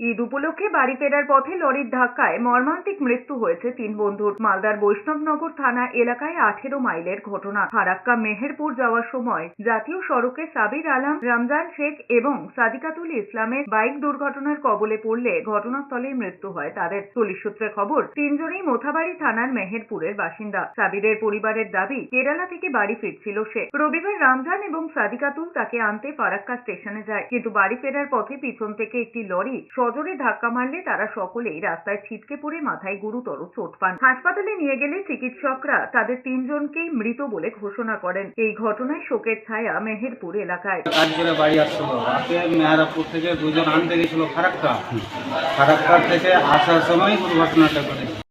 ঈদ উপলক্ষে বাড়ি ফেরার পথে লরির ধাক্কায় মর্মান্তিক মৃত্যু হয়েছে তিন বন্ধুর। মালদার বৈষ্ণবনগর থানা এলাকায় আঠেরো মাইলের ঘটনা। ফারাক্কা মেহেরপুর যাওয়ার সময় জাতীয় সড়কে সাবির আলম, রমজান শেখ এবং সাদিকাতুল ইসলামের বাইক দুর্ঘটনার কবলে পড়লে ঘটনাস্থলেই মৃত্যু হয় তাদের। পুলিশ সূত্রে খবর, তিনজনই মোথাবাড়ি থানার মেহেরপুরের বাসিন্দা। সাবিরের পরিবারের দাবি, কেরালা থেকে বাড়ি ফিরছিল সে। রবিবার রমজান এবং সাদিকাতুল তাকে আনতে ফারাক্কা স্টেশনে যায়। কিন্তু বাড়ি ফেরার পথে পিছন থেকে একটি লরি সজোরে ধাক্কা মারলে তারা সকলেই রাস্তায় ছিটকে পড়ে মাথায় গুরুতর চোট পান। হাসপাতালে নিয়ে গেলে চিকিৎসকরা তাদের তিনজনকেই মৃত বলে ঘোষণা করেন। এই ঘটনায় শোকের ছায়া মেহেরপুর এলাকায়। কাজ করে বাড়ি আসছিল। রাতে থেকে দুজন আনতে গেছিল ফারাক্কা। ফারাক্কা থেকে আসার সময় দুর্ঘটনাটা ঘটেছে।